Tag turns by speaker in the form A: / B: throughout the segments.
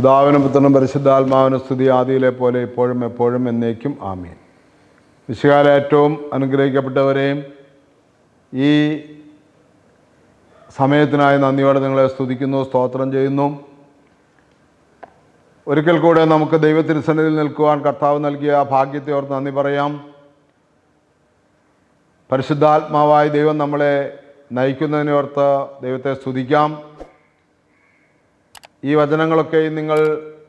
A: പിതാവിനും പുത്രനും പരിശുദ്ധാത്മാവിനും സ്തുതി ആദിയിലെ പോലെ ഇപ്പോഴും എപ്പോഴും എന്നേക്കും ആമീൻ. വിശുകാല ഏറ്റവും അനുഗ്രഹിക്കപ്പെട്ടവരെയും ഈ സമയത്തിനായി നന്ദിയോടെ നിങ്ങളെ സ്തുതിക്കുന്നു സ്തോത്രം ചെയ്യുന്നു. ഒരിക്കൽ കൂടെ നമുക്ക് ദൈവത്തിരുസന്നിധിയിൽ നിൽക്കുവാൻ കർത്താവ് നൽകിയ ഭാഗ്യത്തെ ഓർത്ത് നന്ദി പറയാം. പരിശുദ്ധാത്മാവായി ദൈവം നമ്മളെ നയിക്കുന്നതിനോർത്ത് ദൈവത്തെ സ്തുതിക്കാം. ഈ വചനങ്ങളൊക്കെയും നിങ്ങൾ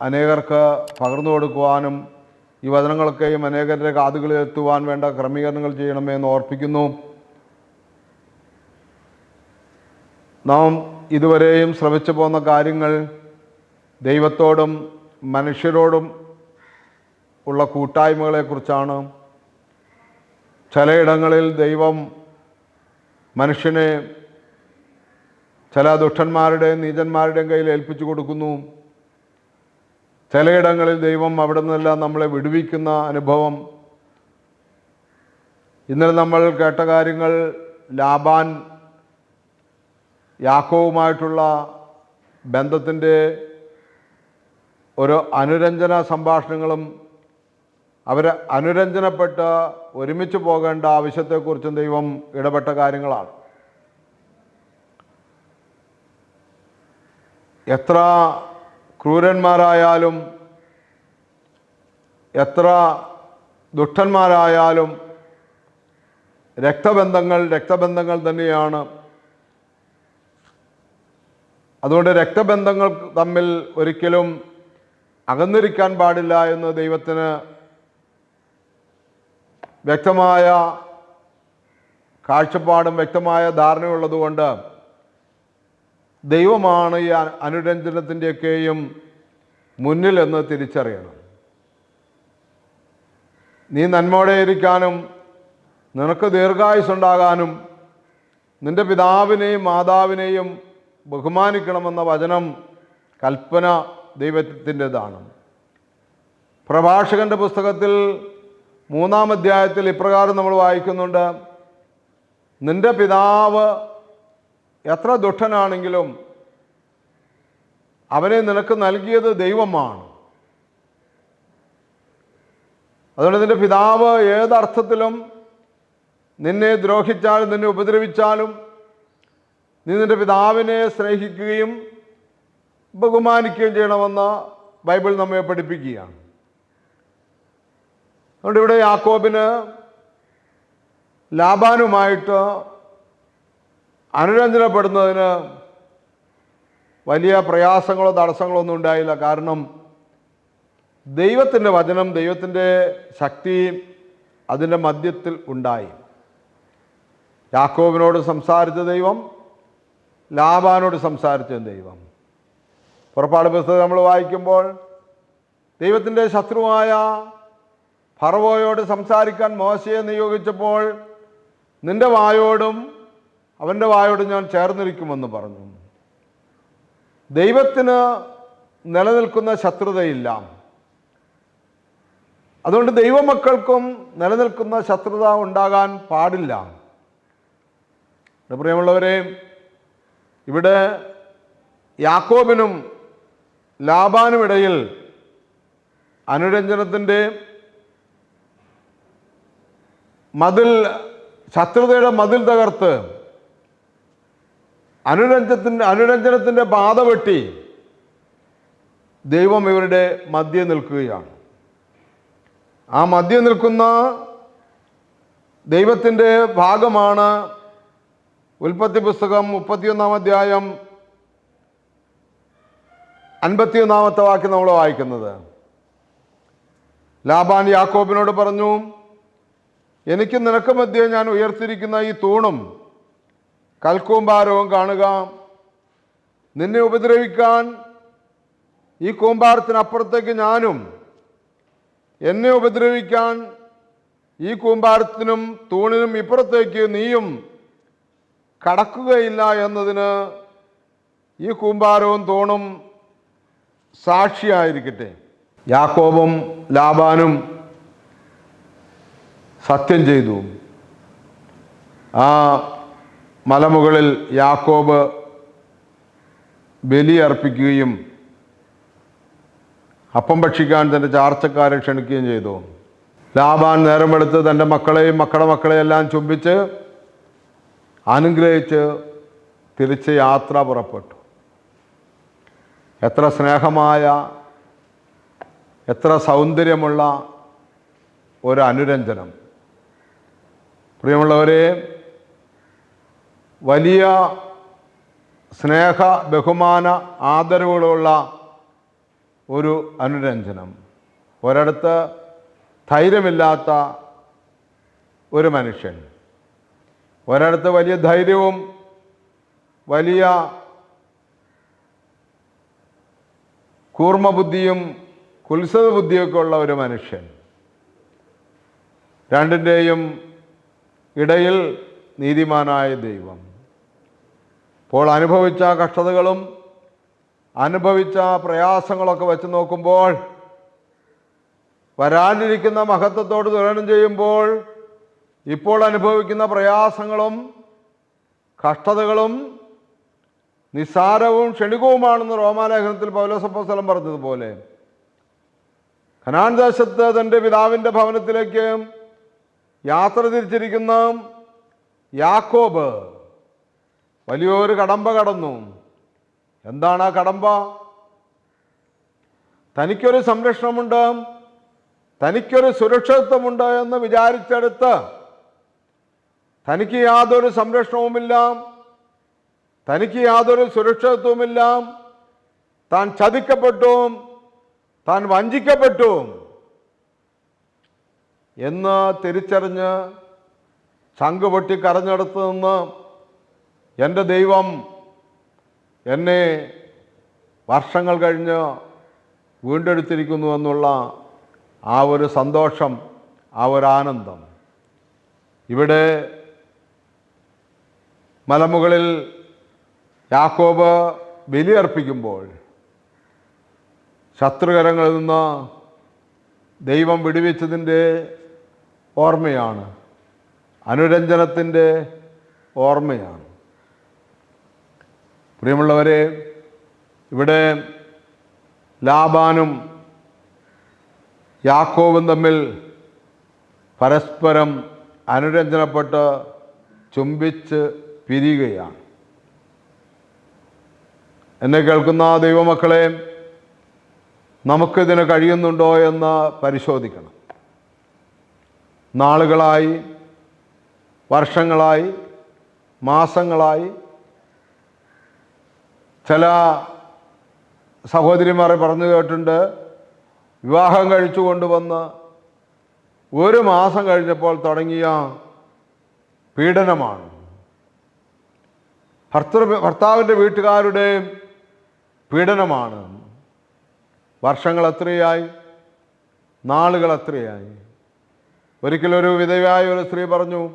A: അനേകർക്ക് പകർന്നു കൊടുക്കുവാനും ഈ വചനങ്ങളൊക്കെയും അനേകരുടെ കാതുകളിൽ എത്തുവാൻ വേണ്ട ക്രമീകരണങ്ങൾ ചെയ്യണമേ എന്ന് ഓർപ്പിക്കുന്നു. നാം ഇതുവരെയും ശ്രമിച്ചു പോന്ന കാര്യങ്ങൾ ദൈവത്തോടും മനുഷ്യരോടും ഉള്ള കൂട്ടായ്മകളെക്കുറിച്ചാണ്. ചിലയിടങ്ങളിൽ ദൈവം മനുഷ്യനെ ചില ദുഷ്ടന്മാരുടെയും നീചന്മാരുടെയും കയ്യിൽ ഏൽപ്പിച്ചു കൊടുക്കുന്നു. ചിലയിടങ്ങളിൽ ദൈവം അവിടെ നിന്നെല്ലാം നമ്മളെ വിടുവിക്കുന്ന അനുഭവം. ഇന്നലെ നമ്മൾ കേട്ട കാര്യങ്ങൾ ലാബാൻ യാക്കോവുമായിട്ടുള്ള ബന്ധത്തിന്റെ ഒരു അനുരഞ്ജന സംഭാഷണങ്ങളും അവരെ അനുരഞ്ജനപ്പെട്ട് ഒരുമിച്ച് പോകേണ്ട ആവശ്യത്തെക്കുറിച്ചും ദൈവം ഇടപെട്ട കാര്യങ്ങളാണ്. എത്ര ക്രൂരന്മാരായാലും എത്ര ദുഷ്ടന്മാരായാലും രക്തബന്ധങ്ങൾ രക്തബന്ധങ്ങൾ തന്നെയാണ്. അതുകൊണ്ട് രക്തബന്ധങ്ങൾ തമ്മിൽ ഒരിക്കലും അകന്നിരിക്കാൻ പാടില്ല എന്ന് ദൈവത്തിന് വ്യക്തമായ കാഴ്ചപ്പാടും വ്യക്തമായ ധാരണയുള്ളതുകൊണ്ട് ദൈവമാണ് ഈ അനുരഞ്ജനത്തിന്റെയൊക്കെയും മുന്നിൽ എന്ന് തിരിച്ചറിയണം. നീ നന്മയോടെ ഇരിക്കാനും നിനക്ക് ദീർഘായുസുണ്ടാകാനും നിന്റെ പിതാവിനെയും മാതാവിനെയും ബഹുമാനിക്കണമെന്ന വചനം കൽപ്പന ദൈവത്തിന്റെതാണ് പ്രഭാഷകന്റെ പുസ്തകത്തിൽ മൂന്നാം അധ്യായത്തിൽ ഇപ്രകാരം നമ്മൾ വായിക്കുന്നുണ്ട്. നിന്റെ പിതാവ് എത്ര ദുഷ്ടനാണെങ്കിലും അവനെ നിനക്ക് നൽകിയത് ദൈവമാണ്. അതുകൊണ്ട് നിന്റെ പിതാവ് ഏതർത്ഥത്തിലും നിന്നെ ദ്രോഹിച്ചാലും നിന്നെ ഉപദ്രവിച്ചാലും നീ നിന്റെ പിതാവിനെ സ്നേഹിക്കുകയും ബഹുമാനിക്കുകയും ചെയ്യണമെന്ന് ബൈബിൾ നമ്മെ പഠിപ്പിക്കുകയാണ്. അതുകൊണ്ട് ഇവിടെ യാക്കോബിന് ലാബാനുമായിട്ട് അനുരഞ്ജനപ്പെടുന്നതിന് വലിയ പ്രയാസങ്ങളോ തടസ്സങ്ങളോ ഒന്നും ഉണ്ടായില്ല. കാരണം ദൈവത്തിന്റെ വചനം ദൈവത്തിന്റെ ശക്തി അതിന്റെ മധ്യത്തിൽ ഉണ്ടായി. യാക്കോബിനോട് സംസാരിച്ച ദൈവം ലാബാനോട് സംസാരിച്ച ദൈവം. പുറപ്പാട് പുസ്തകം നമ്മൾ വായിക്കുമ്പോൾ ദൈവത്തിന്റെ ശത്രുവായ ഫറവോയോട് സംസാരിക്കാൻ മോശയെ നിയോഗിച്ചപ്പോൾ നിന്റെ വായോടും അവന്റെ വായോട് ഞാൻ ചേർന്നിരിക്കുമെന്ന് പറഞ്ഞു. ദൈവത്തിന് നിലനിൽക്കുന്ന ശത്രുതയില്ല. അതുകൊണ്ട് ദൈവമക്കൾക്കും നിലനിൽക്കുന്ന ശത്രുത ഉണ്ടാകാൻ പാടില്ല. പ്രിയമുള്ളവരെ ഇവിടെ യാക്കോബിനും ലാബാനുമിടയിൽ അനുരഞ്ജനത്തിന്റെ മതിൽ ശത്രുതയുടെ മതിൽ തകർത്ത് അനുരഞ്ജത്തിന്റെ അനുരഞ്ജനത്തിന്റെ പാത വെട്ടി ദൈവം ഇവരുടെ മധ്യ നിൽക്കുകയാണ്. ആ മധ്യ നിൽക്കുന്ന ദൈവത്തിന്റെ ഭാഗമാണ് ഉൽപ്പത്തി പുസ്തകം മുപ്പത്തിയൊന്നാം അധ്യായം അൻപത്തിയൊന്നാമത്തെ വാക്ക് നമ്മൾ വായിക്കുന്നത്. ലാബാൻ യാക്കോബിനോട് പറഞ്ഞു എനിക്ക് നിനക്ക് മധ്യേ ഞാൻ ഉയർത്തിരിക്കുന്ന ഈ തൂണും കൽക്കൂമ്പാരവും കാണുക. നിന്നെ ഉപദ്രവിക്കാൻ ഈ കൂമ്പാരത്തിനപ്പുറത്തേക്ക് ഞാനും എന്നെ ഉപദ്രവിക്കാൻ ഈ കൂമ്പാരത്തിനും തൂണിനും ഇപ്പുറത്തേക്ക് നീയും കടക്കുകയില്ല എന്നതിന് ഈ കൂമ്പാരവും തൂണും സാക്ഷിയായിരിക്കട്ടെ. യാക്കോബും ലാബാനും സത്യം ചെയ്തു. ആ മലമുകളിൽ യാക്കോബ് ബലി അർപ്പിക്കുകയും അപ്പം ഭക്ഷിക്കാൻ തന്റെ ചാർച്ചക്കാരെ ക്ഷണിക്കുകയും ചെയ്തു. ലാബാൻ നേരമെടുത്ത് തന്റെ മക്കളെയും മക്കളുടെ മക്കളെയും എല്ലാം ചുംബിച്ച് അനുഗ്രഹിച്ച് തിരിച്ച് യാത്ര പുറപ്പെട്ടു. എത്ര സ്നേഹമായ എത്ര സൗന്ദര്യമുള്ള ഒരു അനുരഞ്ജനം. പ്രിയമുള്ളവരെ വലിയ സ്നേഹ ബഹുമാന ആദരവുകളുള്ള ഒരു അനുരഞ്ജനം. ഒരിടത്ത് ധൈര്യമില്ലാത്ത ഒരു മനുഷ്യൻ. ഒരിടത്ത് വലിയ ധൈര്യവും വലിയ കൂർമ്മബുദ്ധിയും കുത്സത ബുദ്ധിയൊക്കെ ഉള്ള ഒരു മനുഷ്യൻ. രണ്ടിന്റെയും ഇടയിൽ നീതിമാനായ ദൈവം. ഇപ്പോൾ അനുഭവിച്ച കഷ്ടതകളും അനുഭവിച്ച പ്രയാസങ്ങളൊക്കെ വെച്ച് നോക്കുമ്പോൾ വരാനിരിക്കുന്ന മഹത്വത്തോട് തുലനം ചെയ്യുമ്പോൾ ഇപ്പോൾ അനുഭവിക്കുന്ന പ്രയാസങ്ങളും കഷ്ടതകളും നിസ്സാരവും ക്ഷണികവുമാണെന്ന് റോമാലേഖനത്തിൽ പൗലോസപ്പോസ്തലം പറഞ്ഞതുപോലെ ഖനാൻ ദേശത്ത് തന്റെ പിതാവിന്റെ ഭവനത്തിലേക്ക് യാത്ര തിരിച്ചിരിക്കുന്ന യാക്കോബ് വലിയൊരു കടമ്പ കടന്നു. എന്താണ് ആ കടമ്പ? തനിക്കൊരു സംരക്ഷണമുണ്ട് തനിക്കൊരു സുരക്ഷിതത്വമുണ്ട് എന്ന് വിചാരിച്ചെടുത്ത് തനിക്ക് യാതൊരു സംരക്ഷണവുമില്ല തനിക്ക് യാതൊരു സുരക്ഷിതത്വമില്ല താൻ ചതിക്കപ്പെട്ടു താൻ വഞ്ചിക്കപ്പെട്ടു എന്ന് തിരിച്ചറിഞ്ഞ് ചങ്ക് പൊട്ടി കരഞ്ഞെടുത്ത് നിന്ന് എന്റെ ദൈവം എന്നെ വർഷങ്ങൾ കഴിഞ്ഞ് വീണ്ടെടുത്തിരിക്കുന്നു എന്നുള്ള ആ ഒരു സന്തോഷം ആ ഒരു ആനന്ദം. ഇവിടെ മലമുകളിൽ യാക്കോബ് ബലിയർപ്പിക്കുമ്പോൾ ശത്രുകരങ്ങളിൽ നിന്ന് ദൈവം വിടുവിച്ചതിന്റെ ഓർമ്മയാണ്. അനുരഞ്ജനത്തിന്റെ ഓർമ്മയാണ്. പ്രിയമുള്ളവരെ ഇവിടെ ലാബാനും യാക്കോവും തമ്മിൽ പരസ്പരം അനുരഞ്ജനപ്പെട്ട് ചുംബിച്ച് പിരിയുകയാണ്. എന്നെ കേൾക്കുന്ന ദൈവമക്കളെ നമുക്കിതിന് കഴിയുന്നുണ്ടോ എന്ന് പരിശോധിക്കണം. നാളുകളായി വർഷങ്ങളായി മാസങ്ങളായി ചില സഹോദരിമാരെ പറഞ്ഞു കേട്ടിട്ടുണ്ട്. വിവാഹം കഴിച്ചു കൊണ്ടുവന്ന് ഒരു മാസം കഴിഞ്ഞപ്പോൾ തുടങ്ങിയ പീഡനമാണ്. ഭർത്തൃ ഭർത്താവിന്റെ വീട്ടുകാരുടെയും പീഡനമാണ്. വർഷങ്ങൾ എത്രയായി? നാളുകൾ എത്രയായി? ഒരിക്കലൊരു വിധവയായ ഒരു സ്ത്രീ പറഞ്ഞു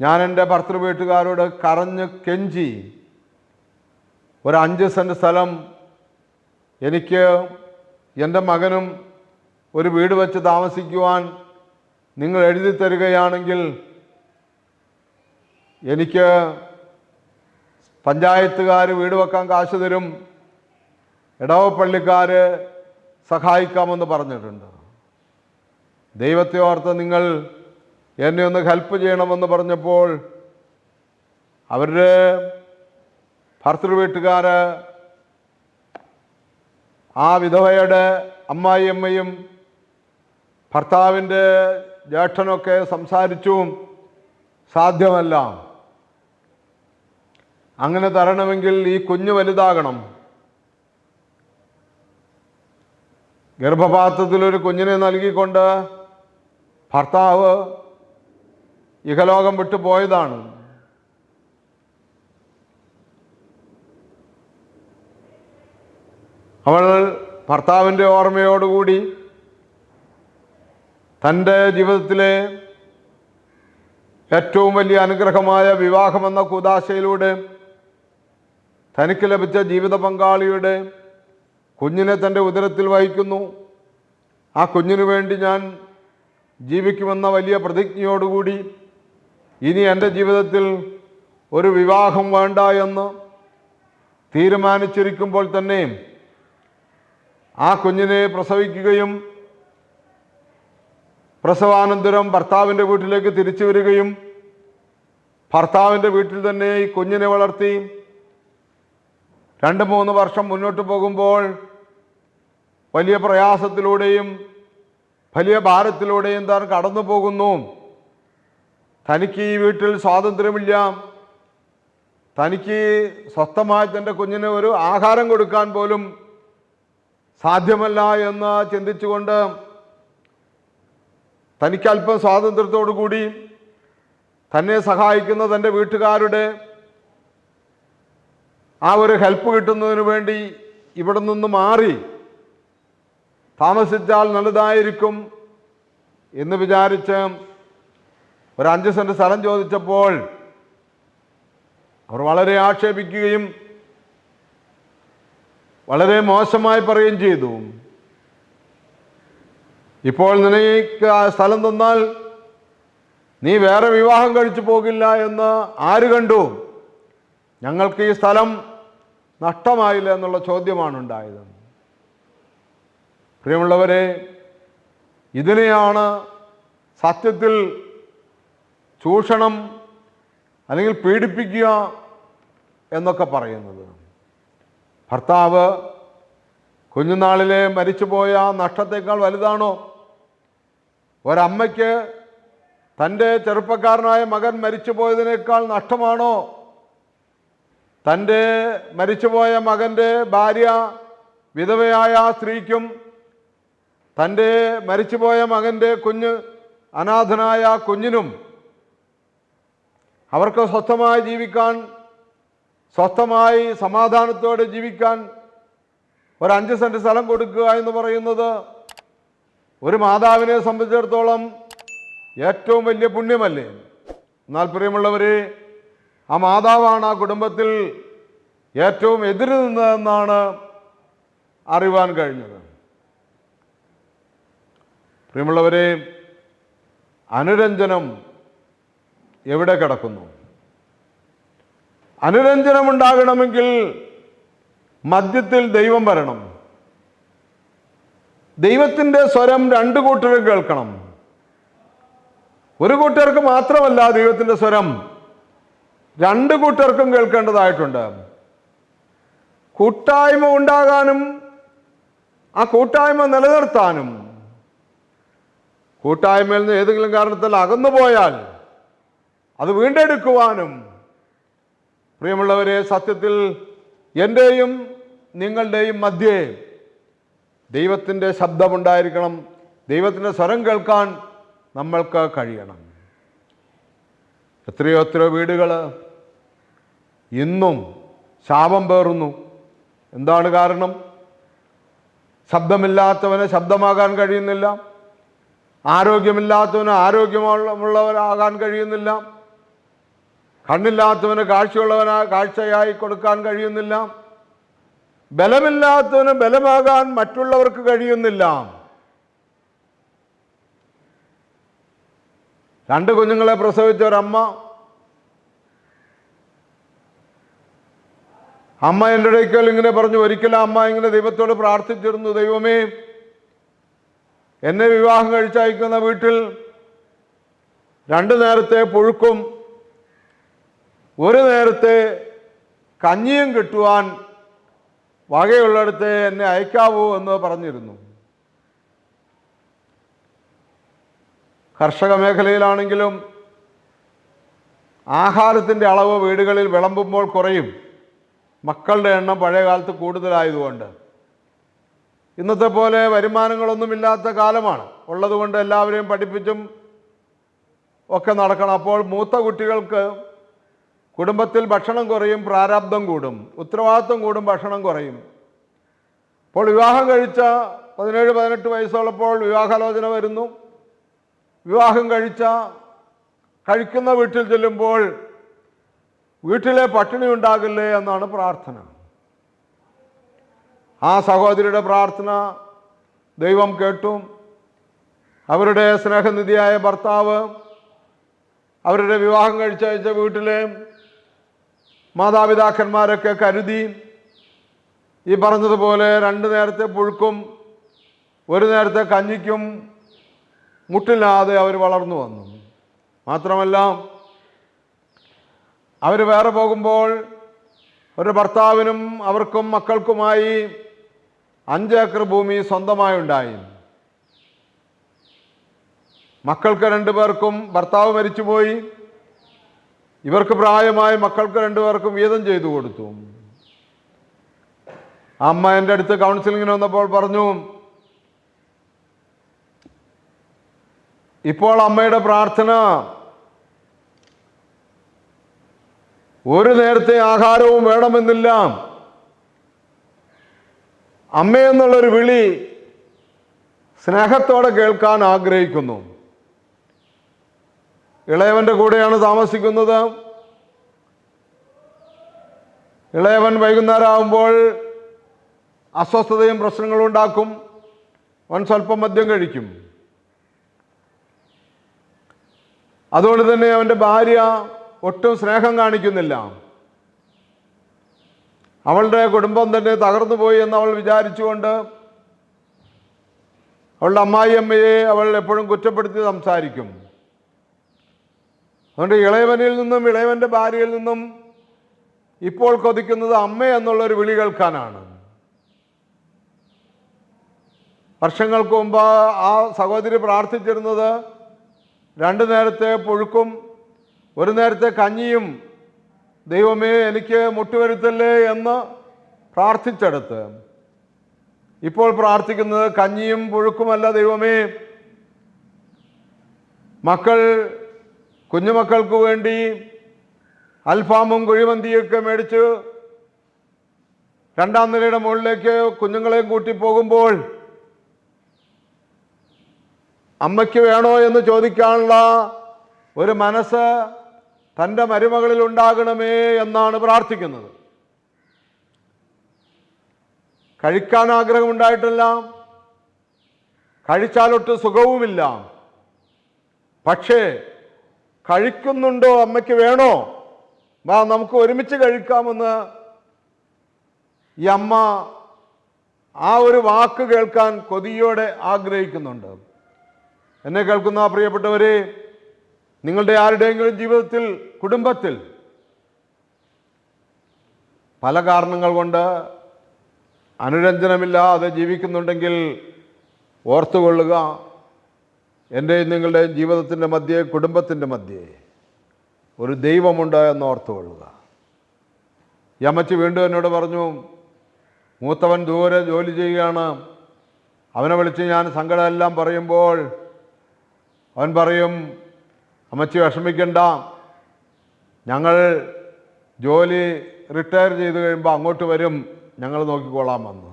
A: ഞാൻ എന്റെ ഭർത്തൃ വീട്ടുകാരോട് കരഞ്ഞ് കെഞ്ചി ഒരു അഞ്ച് സെന്റ് സ്ഥലം എനിക്ക് എന്റെ മകനും ഒരു വീട് വെച്ച് താമസിക്കുവാൻ നിങ്ങൾ എഴുതി തരികയാണെങ്കിൽ എനിക്ക് പഞ്ചായത്തുകാർ വീട് വെക്കാൻ കാശ് തരും ഇടവപ്പള്ളിക്കാർ സഹായിക്കാമെന്ന് പറഞ്ഞിട്ടുണ്ട്. ദൈവത്തെ ഓർത്ത് നിങ്ങൾ എന്നെ ഒന്ന് ഹെൽപ്പ് ചെയ്യണമെന്ന് പറഞ്ഞപ്പോൾ അവരുടെ ഭർത്തൃ വീട്ടുകാർ ആ വിധവയുടെ അമ്മായിയമ്മയും ഭർത്താവിന്റെ ജ്യേഷ്ഠനൊക്കെ സംസാരിച്ചും സാധ്യമല്ല. അങ്ങനെ തരണമെങ്കിൽ ഈ കുഞ്ഞു വലുതാകണം. ഗർഭപാത്രത്തിൽ ഒരു കുഞ്ഞിനെ നൽകിക്കൊണ്ട് ഭർത്താവ് ഇഹലോകം വിട്ടു പോയതാണ്. അവൾ ഭർത്താവിന്റെ ഓർമ്മയോടുകൂടി തന്റെ ജീവിതത്തിലെ ഏറ്റവും വലിയ അനുഗ്രഹമായ വിവാഹമെന്ന കുദാശയിലൂടെ തനിക്ക് ലഭിച്ച ജീവിത പങ്കാളിയുടെ കുഞ്ഞിനെ തന്റെ ഉദരത്തിൽ വഹിക്കുന്നു. ആ കുഞ്ഞിനു വേണ്ടി ഞാൻ ജീവിക്കുമെന്ന വലിയ പ്രതിജ്ഞയോടുകൂടി ഇനി എന്റെ ജീവിതത്തിൽ ഒരു വിവാഹം വേണ്ട എന്ന് തീരുമാനിച്ചിരിക്കുമ്പോൾ തന്നെ ആ കുഞ്ഞിനെ പ്രസവിക്കുകയും പ്രസവാനന്തരം ഭർത്താവിന്റെ വീട്ടിലേക്ക് തിരിച്ചു വരികയും ഭർത്താവിന്റെ വീട്ടിൽ തന്നെ ഈ കുഞ്ഞിനെ വളർത്തി രണ്ട് മൂന്ന് വർഷം മുന്നോട്ട് പോകുമ്പോൾ വലിയ പ്രയാസത്തിലൂടെയും വലിയ ഭാരത്തിലൂടെയും താൻ കടന്നു പോകുന്നു. തനിക്ക് ഈ വീട്ടിൽ സ്വാതന്ത്ര്യമില്ല. തനിക്ക് സ്വസ്ഥമായി തന്റെ കുഞ്ഞിന് ഒരു ആഹാരം കൊടുക്കാൻ പോലും സാധ്യമല്ല എന്ന് ചിന്തിച്ചുകൊണ്ട് തനിക്ക് അല്പം സ്വാതന്ത്ര്യത്തോടു കൂടി തന്നെ സഹായിക്കുന്ന തന്റെ വീട്ടുകാരുടെ ആ ഒരു ഹെൽപ്പ് കിട്ടുന്നതിന് വേണ്ടി ഇവിടെ നിന്ന് മാറി താമസിച്ചാൽ നല്ലതായിരിക്കും എന്ന് വിചാരിച്ച് ഒരു അഞ്ച് സെന്റ് സ്ഥലം ചോദിച്ചപ്പോൾ അവർ വളരെ ആക്ഷേപിക്കുകയും വളരെ മോശമായി പറയുകയും ചെയ്തു. ഇപ്പോൾ നിനക്ക് ആ സ്ഥലം തന്നാൽ നീ വേറെ വിവാഹം കഴിച്ചു പോകില്ല എന്ന് ആര് കണ്ടു? ഞങ്ങൾക്ക് ഈ സ്ഥലം നഷ്ടമായില്ല എന്നുള്ള ചോദ്യമാണ് ഉണ്ടായത്. പ്രിയമുള്ളവരെ ഇതിനെയാണ് സത്യത്തിൽ ചൂഷണം അല്ലെങ്കിൽ പീഡിപ്പിക്കുക എന്നൊക്കെ പറയുന്നത്. ഭർത്താവ് കുഞ്ഞുനാളിലെ മരിച്ചുപോയ നഷ്ടത്തേക്കാൾ വലുതാണോ? ഒരമ്മയ്ക്ക് തന്റെ ചെറുപ്പക്കാരനായ മകൻ മരിച്ചുപോയതിനേക്കാൾ നഷ്ടമാണോ? തന്റെ മരിച്ചുപോയ മകന്റെ ഭാര്യ വിധവയായ സ്ത്രീക്കും തന്റെ മരിച്ചുപോയ മകന്റെ കുഞ്ഞ് അനാഥനായ കുഞ്ഞിനും അവർക്ക് സ്വസ്ഥമായി ജീവിക്കാൻ സ്വസ്ഥമായി സമാധാനത്തോടെ ജീവിക്കാൻ ഒരു അഞ്ച് സെന്റ് സ്ഥലം കൊടുക്കുക എന്ന് പറയുന്നത് ഒരു മാതാവിനെ സംബന്ധിച്ചിടത്തോളം ഏറ്റവും വലിയ പുണ്യമല്ലേ? എന്നാൽ പ്രിയമുള്ളവരെ ആ മാതാവാണ് ആ കുടുംബത്തിൽ ഏറ്റവും എതിര് നിന്നതെന്നാണ് അറിവാൻ കഴിഞ്ഞത്. പ്രിയമുള്ളവരെ അനുരഞ്ജനം എവിടെ കിടക്കുന്നു? അനുരഞ്ജനം ഉണ്ടാകണമെങ്കിൽ മധ്യത്തിൽ ദൈവം വരണം. ദൈവത്തിന്റെ സ്വരം രണ്ട് കൂട്ടരും കേൾക്കണം. ഒരു കൂട്ടർക്ക് മാത്രമല്ല ദൈവത്തിന്റെ സ്വരം രണ്ട് കൂട്ടർക്കും കേൾക്കേണ്ടതായിട്ടുണ്ട്. കൂട്ടായ്മ ഉണ്ടാകാനും ആ കൂട്ടായ്മ നിലനിർത്താനും. കൂട്ടായ്മയിൽ നിന്ന് ഏതെങ്കിലും കാരണത്തിൽ അകന്നുപോയാൽ അത് വീണ്ടെടുക്കുവാനും പ്രിയമുള്ളവരെ സത്യത്തിൽ എന്റെയും നിങ്ങളുടെയും മധ്യേ ദൈവത്തിന്റെ ശബ്ദമുണ്ടായിരിക്കണം. ദൈവത്തിന്റെ സ്വരം കേൾക്കാൻ നമ്മൾക്ക് കഴിയണം. എത്രയോ എത്രയോ വീടുകൾ ഇന്നും ശാപം പേറുന്നു. എന്താണ് കാരണം? ശബ്ദമില്ലാത്തവന് ശബ്ദമാകാൻ കഴിയുന്നില്ല. ആരോഗ്യമില്ലാത്തവന് ആരോഗ്യമുള്ളവരാകാൻ കഴിയുന്നില്ല. കണ്ണില്ലാത്തവന് കാഴ്ചയുള്ളവനാ കാഴ്ചയായി കൊടുക്കാൻ കഴിയുന്നില്ല. ബലമില്ലാത്തവന് ബലമാകാൻ മറ്റുള്ളവർക്ക് കഴിയുന്നില്ല. രണ്ട് കുഞ്ഞുങ്ങളെ പ്രസവിച്ച ഒരമ്മ. അമ്മ എന്റെ ഇടയ്ക്കൽ ഇങ്ങനെ പറഞ്ഞു ഒരിക്കലും അമ്മ ഇങ്ങനെ ദൈവത്തോട് പ്രാർത്ഥിച്ചിരുന്നു ദൈവമേ. എന്നെ വിവാഹം കഴിച്ചയക്കുന്ന വീട്ടിൽ രണ്ടു നേരത്തെ പുഴുക്കും ഒരു നേരത്തെ കഞ്ഞിയും കിട്ടുവാൻ വകയുള്ളിടത്ത് എന്നെ അയക്കാവൂ എന്ന് പറഞ്ഞിരുന്നു. കർഷക മേഖലയിലാണെങ്കിലും ആഹാരത്തിന്റെ അളവ് വീടുകളിൽ വിളമ്പുമ്പോൾ കുറയും. മക്കളുടെ എണ്ണം പഴയ കാലത്ത് കൂടുതലായതുകൊണ്ട്. ഇന്നത്തെ പോലെ വരുമാനങ്ങളൊന്നുമില്ലാത്ത കാലമാണ്. ഉള്ളതുകൊണ്ട് എല്ലാവരെയും പഠിപ്പിച്ചും ഒക്കെ നടക്കണം. അപ്പോൾ മൂത്ത കുട്ടികൾക്ക് കുടുംബത്തിൽ ഭക്ഷണം കുറയും പ്രാരാബ്ദം കൂടും. ഉത്തരവാദിത്വം കൂടും ഭക്ഷണം കുറയും. അപ്പോൾ വിവാഹം കഴിച്ച പതിനേഴ് പതിനെട്ട് വയസ്സുള്ളപ്പോൾ വിവാഹാലോചന വരുന്നു. വിവാഹം കഴിച്ച കഴിക്കുന്ന വീട്ടിൽ ചെല്ലുമ്പോൾ വീട്ടിലെ പട്ടിണി ഉണ്ടാകില്ലേ എന്നാണ് പ്രാർത്ഥന. ആ സഹോദരിയുടെ പ്രാർത്ഥന ദൈവം കേട്ടു. അവരുടെ സ്നേഹനിധിയായ ഭർത്താവ് അവരുടെ വിവാഹം കഴിച്ചയച്ച വീട്ടിലെ മാതാപിതാക്കന്മാരൊക്കെ കരുതി ഈ പറഞ്ഞതുപോലെ രണ്ട് നേരത്തെ പുഴുക്കും ഒരു നേരത്തെ കഞ്ഞിക്കും മുട്ടില്ലാതെ അവർ വളർന്നു വന്നു. മാത്രമല്ല അവർ വേറെ പോകുമ്പോൾ ഒരു ഭർത്താവിനും അവർക്കും മക്കൾക്കുമായി അഞ്ചേക്കർ ഭൂമി സ്വന്തമായി ഉണ്ടായി. മക്കൾക്ക് രണ്ടു പേർക്കും ഭർത്താവ് മരിച്ചുപോയി. ഇവർക്ക് പ്രായമായ മക്കൾക്ക് രണ്ടുപേർക്കും വീതം ചെയ്തു കൊടുത്തു. അമ്മ എന്റെ അടുത്ത് കൗൺസിലിങ്ങിന് വന്നപ്പോൾ പറഞ്ഞു ഇപ്പോൾ അമ്മയുടെ പ്രാർത്ഥന ഒരു നേരത്തെ ആഹാരവും വേണമെന്നില്ല. അമ്മയെന്നുള്ളൊരു വിളി സ്നേഹത്തോടെ കേൾക്കാൻ ആഗ്രഹിക്കുന്നു. ഇളയവന്റെ കൂടെയാണ് താമസിക്കുന്നത്. ഇളയവൻ വൈകുന്നേരം അസ്വസ്ഥതയും പ്രശ്നങ്ങളും ഉണ്ടാക്കും. അവൻ സ്വല്പം മദ്യം കഴിക്കും. അതുകൊണ്ട് തന്നെ അവന്റെ ഭാര്യ ഒട്ടും സ്നേഹം കാണിക്കുന്നില്ല. അവളുടെ കുടുംബം തന്നെ തകർന്നു പോയി എന്ന് അവൾ വിചാരിച്ചുകൊണ്ട് അവളുടെ അമ്മായി അമ്മയെ അവൾ എപ്പോഴും കുറ്റപ്പെടുത്തി സംസാരിക്കും. അതുകൊണ്ട് ഇളയവനിൽ നിന്നും ഇളയവന്റെ ഭാര്യയിൽ നിന്നും ഇപ്പോൾ കൊതിക്കുന്നത് അമ്മ എന്നുള്ളൊരു വിളി കേൾക്കാനാണ്. വർഷങ്ങൾക്ക് മുമ്പ് ആ സഹോദരി പ്രാർത്ഥിച്ചിരുന്നത് രണ്ടു നേരത്തെ പുഴുക്കും ഒരു നേരത്തെ കഞ്ഞിയും ദൈവമേ എനിക്ക് മുട്ടുവരുത്തല്ലേ എന്ന് പ്രാർത്ഥിച്ചെടുത്ത്. ഇപ്പോൾ പ്രാർത്ഥിക്കുന്നത് കഞ്ഞിയും പുഴുക്കുമല്ല ദൈവമേ മക്കൾ കുഞ്ഞുമക്കൾക്ക് വേണ്ടി അൽഫാമും കുഴിമന്തിയൊക്കെ മേടിച്ച് രണ്ടാം നിലയുടെ മുകളിലേക്ക് കുഞ്ഞുങ്ങളെയും കൂട്ടി പോകുമ്പോൾ അമ്മയ്ക്ക് വേണോ എന്ന് ചോദിക്കാനുള്ള ഒരു മനസ്സ് തന്റെ മരുമകളിൽ ഉണ്ടാകണമേ എന്നാണ് പ്രാർത്ഥിക്കുന്നത്. കഴിക്കാൻ ആഗ്രഹമുണ്ടായിട്ടില്ല. കഴിച്ചാലൊട്ട് സുഖവുമില്ല. പക്ഷേ കഴിക്കുന്നുണ്ടോ അമ്മയ്ക്ക് വേണോ? വാ നമുക്ക് ഒരുമിച്ച് കഴിക്കാമെന്ന് ഈ അമ്മ ആ ഒരു വാക്ക് കേൾക്കാൻ കൊതിയോടെ ആഗ്രഹിക്കുന്നുണ്ട്. എന്നെ കേൾക്കുന്ന പ്രിയപ്പെട്ടവരെ നിങ്ങളുടെ ആരുടെയെങ്കിലും ജീവിതത്തിൽ കുടുംബത്തിൽ പല കാരണങ്ങൾ കൊണ്ട് അനുരഞ്ജനമില്ലാതെ ജീവിക്കുന്നുണ്ടെങ്കിൽ ഓർത്തുകൊള്ളുക. എന്റെയും നിങ്ങളുടെയും ജീവിതത്തിന്റെ മധ്യേ കുടുംബത്തിന്റെ മധ്യേ ഒരു ദൈവമുണ്ട് എന്ന് ഓർത്തുകൊള്ളുക. യമച്ച് വീണ്ടും എന്നോട് പറഞ്ഞു മൂത്തവൻ ദൂരെ ജോലി ചെയ്യുകയാണ്. അവനെ വിളിച്ച് ഞാൻ സങ്കടമെല്ലാം പറയുമ്പോൾ അവൻ പറയും അമ്മച്ചി വിഷമിക്കണ്ട. ഞങ്ങൾ ജോലി റിട്ടയർ ചെയ്ത് കഴിയുമ്പോൾ അങ്ങോട്ട് വരും. ഞങ്ങൾ നോക്കിക്കോളാം വന്ന്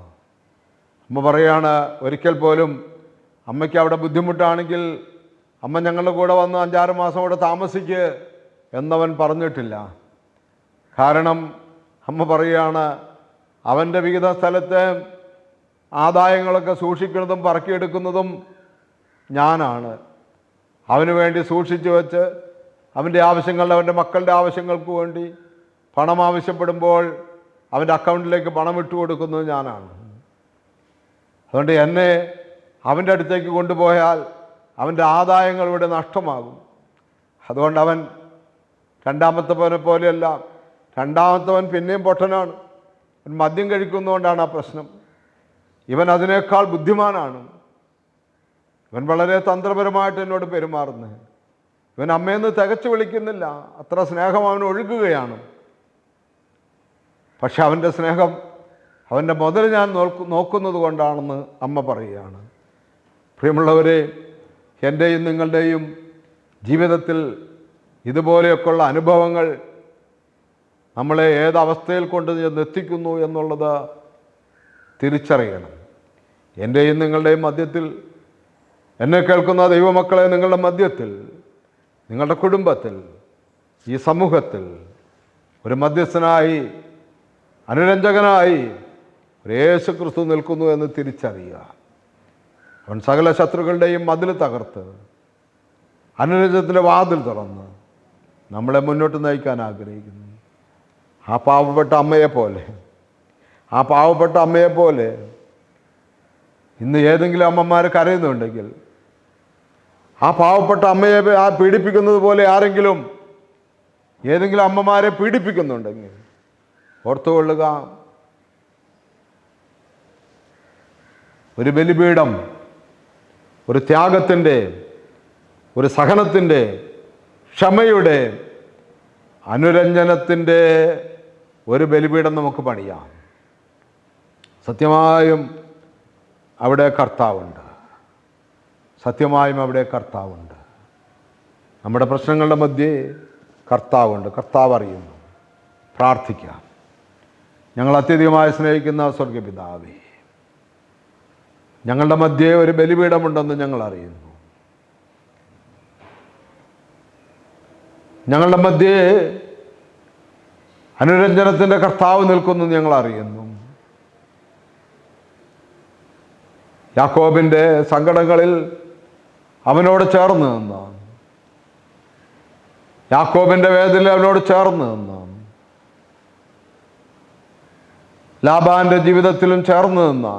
A: അമ്മ പറയാണ് ഒരിക്കൽ പോലും അമ്മയ്ക്ക് അവിടെ ബുദ്ധിമുട്ടാണെങ്കിൽ അമ്മ ഞങ്ങളുടെ കൂടെ വന്ന് അഞ്ചാറ് മാസം അവിടെ താമസിക്ക് എന്നവൻ പറഞ്ഞിട്ടില്ല. കാരണം അമ്മ പറയുകയാണ് അവന്റെ വിവിധ സ്ഥലത്തെ ആദായങ്ങളൊക്കെ സൂക്ഷിക്കുന്നതും പറക്കിയെടുക്കുന്നതും ഞാനാണ്. അവന് വേണ്ടി സൂക്ഷിച്ചു വെച്ച് അവന്റെ ആവശ്യങ്ങൾ അവന്റെ മക്കളുടെ ആവശ്യങ്ങൾക്ക് വേണ്ടി പണം ആവശ്യപ്പെടുമ്പോൾ അവന്റെ അക്കൗണ്ടിലേക്ക് പണം ഇട്ട് കൊടുക്കുന്നത് ഞാനാണ്. അതുകൊണ്ട് എന്നെ അവന്റെ അടുത്തേക്ക് കൊണ്ടുപോയാൽ അവന്റെ ആദായങ്ങൾ ഇവിടെ നഷ്ടമാകും. അതുകൊണ്ട് അവൻ രണ്ടാമത്തവനെ പോലെയല്ല രണ്ടാമത്തവൻ പിന്നെയും പൊട്ടനാണ്. അവൻ മദ്യം കഴിക്കുന്നതുകൊണ്ടാണ് ആ പ്രശ്നം. ഇവൻ അതിനേക്കാൾ ബുദ്ധിമാനാണ്. ഇവൻ വളരെ തന്ത്രപരമായിട്ട് എന്നോട് പെരുമാറുന്നത്. ഇവൻ അമ്മയെന്ന് തികച്ചു വിളിക്കുന്നില്ല അത്ര സ്നേഹം അവൻ ഒഴുകുകയാണ്. പക്ഷെ അവന്റെ സ്നേഹം അവന്റെ മുതൽ ഞാൻ നോക്കു നോക്കുന്നത് കൊണ്ടാണെന്ന് അമ്മ പറയുകയാണ്. പ്രിയമുള്ളവരെ എന്റെയും നിങ്ങളുടെയും ജീവിതത്തിൽ ഇതുപോലെയൊക്കെയുള്ള അനുഭവങ്ങൾ നമ്മളെ ഏതവസ്ഥയിൽ കൊണ്ട് ചെന്ന് എത്തിക്കുന്നു എന്നുള്ളത് തിരിച്ചറിയണം. എന്റെയും നിങ്ങളുടെയും മധ്യത്തിൽ എന്നെ കേൾക്കുന്ന ദൈവമക്കളെ നിങ്ങളുടെ മധ്യത്തിൽ നിങ്ങളുടെ കുടുംബത്തിൽ ഈ സമൂഹത്തിൽ ഒരു മധ്യസ്ഥനായി അനുരഞ്ജകനായി ഒരു യേശു ക്രിസ്തു നിൽക്കുന്നു എന്ന് തിരിച്ചറിയുക. അവൻ സകല ശത്രുക്കളുടെയും മതിൽ തകർത്ത് അനുരജത്തിന്റെ വാതിൽ തുറന്ന് നമ്മളെ മുന്നോട്ട് നയിക്കാൻ ആഗ്രഹിക്കുന്നു. ആ പാവപ്പെട്ട അമ്മയെ പോലെ ആ പാവപ്പെട്ട അമ്മയെ പോലെ ഇന്ന് ഏതെങ്കിലും അമ്മമാർ കരയുന്നുണ്ടെങ്കിൽ ആ പാവപ്പെട്ട അമ്മയെ ആ പീഡിപ്പിക്കുന്നത് പോലെ ആരെങ്കിലും ഏതെങ്കിലും അമ്മമാരെ പീഡിപ്പിക്കുന്നുണ്ടെങ്കിൽ ഓർത്തുകൊള്ളുക. ഒരു ബലിപീഠം ഒരു ത്യാഗത്തിന്റെ ഒരു സഹനത്തിന്റെ ക്ഷമയുടെ അനുരഞ്ജനത്തിന്റെ ഒരു ബലിപീഠം നമുക്ക് പണിയാം. സത്യമായും അവിടെ കർത്താവുണ്ട്. സത്യമായും അവിടെ കർത്താവുണ്ട്. നമ്മുടെ പ്രശ്നങ്ങളുടെ മധ്യേ കർത്താവുണ്ട്. കർത്താവ് അറിയുന്നു. പ്രാർത്ഥിക്കാം. ഞങ്ങൾ അത്യധികമായി സ്നേഹിക്കുന്ന സ്വർഗപിതാവേ ഞങ്ങളുടെ മധ്യേ ഒരു ബലിപീഠമുണ്ടെന്ന് ഞങ്ങൾ അറിയുന്നു ഞങ്ങളുടെ മധ്യേ അനുരഞ്ജനത്തിന്റെ കർത്താവ് നിൽക്കുന്നു ഞങ്ങൾ അറിയുന്നു യാക്കോബിന്റെ സങ്കടങ്ങളിൽ അവനോട് ചേർന്ന് നിന്ന യാക്കോബിന്റെ വേദനയിൽ അവനോട് ചേർന്ന് നിന്ന ലാബാന്റെ ജീവിതത്തിലും ചേർന്ന് നിന്ന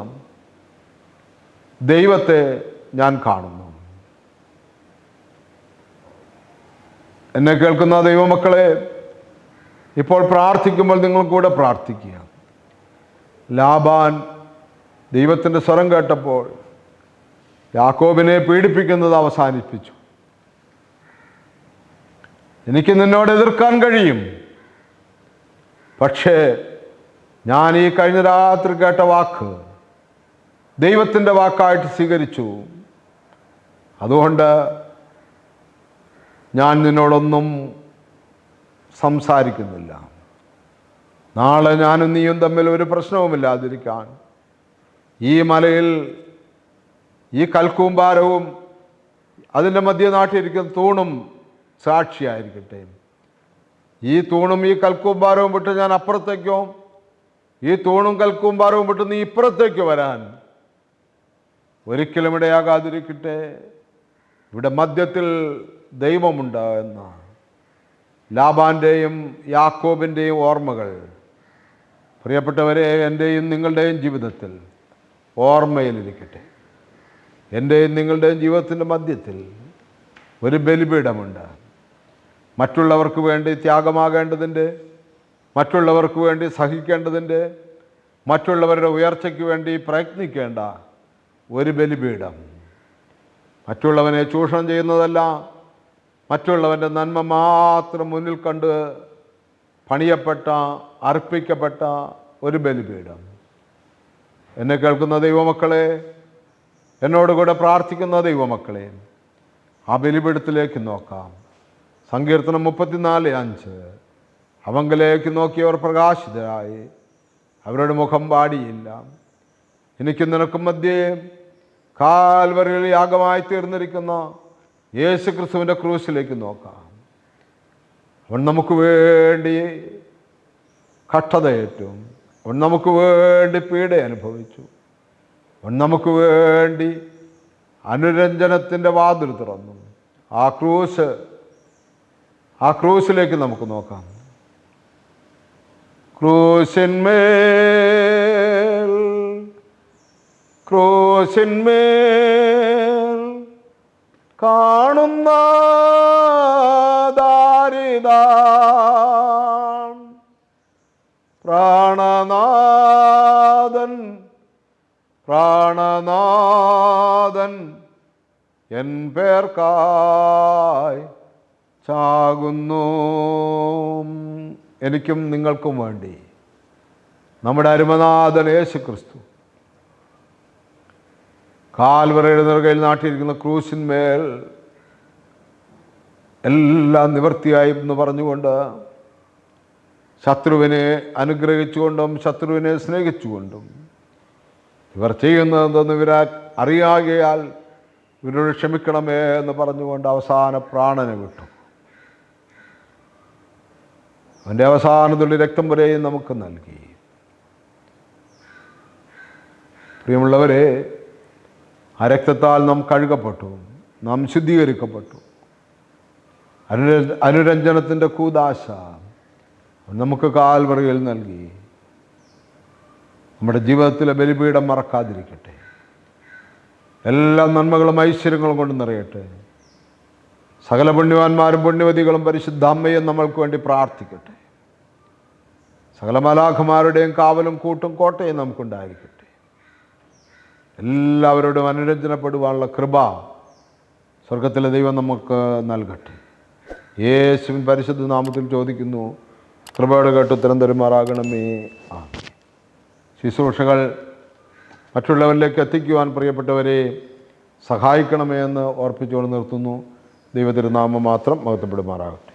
A: ദൈവത്തെ ഞാൻ കാണുന്നു. എന്നെ കേൾക്കുന്ന ദൈവമക്കളെ ഇപ്പോൾ പ്രാർത്ഥിക്കുമ്പോൾ നിങ്ങൾ കൂടെ പ്രാർത്ഥിക്കുക. ലാബാൻ ദൈവത്തിന്റെ സ്വരം കേട്ടപ്പോൾ യാക്കോബിനെ പീഡിപ്പിക്കുന്നത് അവസാനിപ്പിച്ചു. എനിക്ക് നിന്നോട് എതിർക്കാൻ കഴിയും. പക്ഷേ ഞാൻ ഈ കഴിഞ്ഞ രാത്രി കേട്ട വാക്ക് ദൈവത്തിന്റെ വാക്കായിട്ട് സ്വീകരിച്ചു. അതുകൊണ്ട് ഞാൻ നിന്നോടൊന്നും സംസാരിക്കുന്നില്ല. നാളെ ഞാനും നീയും തമ്മിൽ ഒരു പ്രശ്നവുമില്ലാതിരിക്കാൻ ഈ മലയിൽ ഈ കൽക്കൂമ്പാരവും അതിന്റെ മധ്യ നാട്ടിലിരിക്കുന്ന തൂണും സാക്ഷിയായിരിക്കട്ടെ. ഈ തൂണും ഈ കൽക്കൂമ്പാരവും വിട്ട് ഞാൻ അപ്പുറത്തേക്കോ? ഈ തൂണും കൽക്കൂമ്പാരവും വിട്ട് നീ ഇപ്പുറത്തേക്ക് വരാൻ? ഒരിക്കലും ഇടയാകാതിരിക്കട്ടെ. ഇവിടെ മധ്യത്തിൽ ദൈവമുണ്ട് എന്ന. ലാബാന്റെയും യാക്കോബിന്റെയും ഓർമ്മകൾ. പ്രിയപ്പെട്ടവരെ എന്റെയും നിങ്ങളുടെയും ജീവിതത്തിൽ ഓർമ്മയിലിരിക്കട്ടെ. എന്റെയും നിങ്ങളുടെയും ജീവിതത്തിന്റെ മധ്യത്തിൽ ഒരു ബലിപീഠമുണ്ട്. മറ്റുള്ളവർക്ക് വേണ്ടി ത്യാഗമാകേണ്ടതിന്റെ മറ്റുള്ളവർക്ക് വേണ്ടി സഹിക്കേണ്ടതിന്റെ മറ്റുള്ളവരുടെ ഉയർച്ചയ്ക്ക് വേണ്ടി പ്രയത്നിക്കേണ്ട ഒരു ബലിപീഠം. മറ്റുള്ളവനെ ചൂഷണം ചെയ്യുന്നതല്ല മറ്റുള്ളവന്റെ നന്മ മാത്രം മുന്നിൽ കണ്ട് പണിയപ്പെട്ട അർപ്പിക്കപ്പെട്ട ഒരു ബലിപീഠം. എന്നെ കേൾക്കുന്ന ദൈവമക്കളെ എന്നോടുകൂടെ പ്രാർത്ഥിക്കുന്ന ദൈവമക്കളെ ആ ബലിപീഠത്തിലേക്ക് നോക്കാം. സങ്കീർത്തനം മുപ്പത്തിനാല് അഞ്ച്. അവങ്കലേക്ക് നോക്കിയവർ പ്രകാശിതരായി. അവരുടെ മുഖം പാടിയില്ല എനിക്ക് നിനക്കും മധ്യേ കാൽവറിയിൽ യാഗമായി തീർന്നിരിക്കുന്ന യേശു ക്രിസ്തുവിന്റെ ക്രൂശിലേക്ക് നോക്കാം. അവൻ നമുക്ക് വേണ്ടി കഷ്ടതയേറ്റും. അവൻ നമുക്ക് വേണ്ടി പീഡ അനുഭവിച്ചു. അവൻ നമുക്ക് വേണ്ടി അനുരഞ്ജനത്തിന്റെ വാതിൽ തുറന്നു. ആ ക്രൂശ് ആ ക്രൂശിലേക്ക് നമുക്ക് നോക്കാം. ക്രൂശിന്മേൽ ക്രൂശിന്മേൽ കാണുന്ന ദാരിത പ്രാണനാഥൻ പ്രാണനാഥൻ എൻ പേർക്കായി ചാകുന്നു. എനിക്കും നിങ്ങൾക്കും വേണ്ടി നമ്മുടെ അരുമനാഥൻ യേശു ക്രിസ്തു കാൽവറയുടെ നിറകയിൽ നാട്ടിയിരിക്കുന്ന ക്രൂശിന്മേൽ എല്ലാം നിവർത്തിയായി എന്ന് പറഞ്ഞുകൊണ്ട് ശത്രുവിനെ അനുഗ്രഹിച്ചുകൊണ്ടും ശത്രുവിനെ സ്നേഹിച്ചുകൊണ്ടും ഇവർ ചെയ്യുന്നതെന്ന് ഇവരെ അറിയാകയാൽ ഇവരോട് ക്ഷമിക്കണമേ എന്ന് പറഞ്ഞുകൊണ്ട് അവസാന പ്രാണനെ വിട്ടു. അവന്റെ അവസാനത്തുള്ളി രക്തം വരെയും നമുക്ക് നൽകി. പ്രിയമുള്ളവരെ ആ രക്തത്താൽ നാം കഴുകപ്പെട്ടു നാം ശുദ്ധീകരിക്കപ്പെട്ടു. അനുര അനുരഞ്ജനത്തിന്റെ കൂതാശ നമുക്ക് കാൽവറിയിൽ നൽകി. നമ്മുടെ ജീവിതത്തിലെ ബലിപീഠം മറക്കാതിരിക്കട്ടെ. എല്ലാ നന്മകളും ഐശ്വര്യങ്ങളും കൊണ്ട് നിറയട്ടെ. സകല പുണ്യവാന്മാരും പുണ്യവതികളും പരിശുദ്ധാമ്മയും നമ്മൾക്ക് വേണ്ടി പ്രാർത്ഥിക്കട്ടെ. സകല മലാഖമാരുടെയും കാവലും കൂട്ടും കോട്ടയും നമുക്കുണ്ടായിരിക്കട്ടെ. എല്ലാവരോടും അനുരഞ്ജനപ്പെടുവാനുള്ള കൃപ സ്വർഗത്തിലെ ദൈവം നമുക്ക് നൽകട്ടെ. യേശുവിൻ പരിശുദ്ധ നാമത്തിൽ ചോദിക്കുന്നു കൃപയുടെ കേട്ട് ഉത്തരം തരുമാറാകണമേ. ആ ശുശ്രൂഷകൾ മറ്റുള്ളവരിലേക്ക് എത്തിക്കുവാൻ പ്രിയപ്പെട്ടവരെ സഹായിക്കണമേ എന്ന് ഓർപ്പിച്ചുകൊണ്ട് നിർത്തുന്നു. ദൈവത്തിരുനാമം മാത്രം മഹത്വപ്പെടുമാറാകും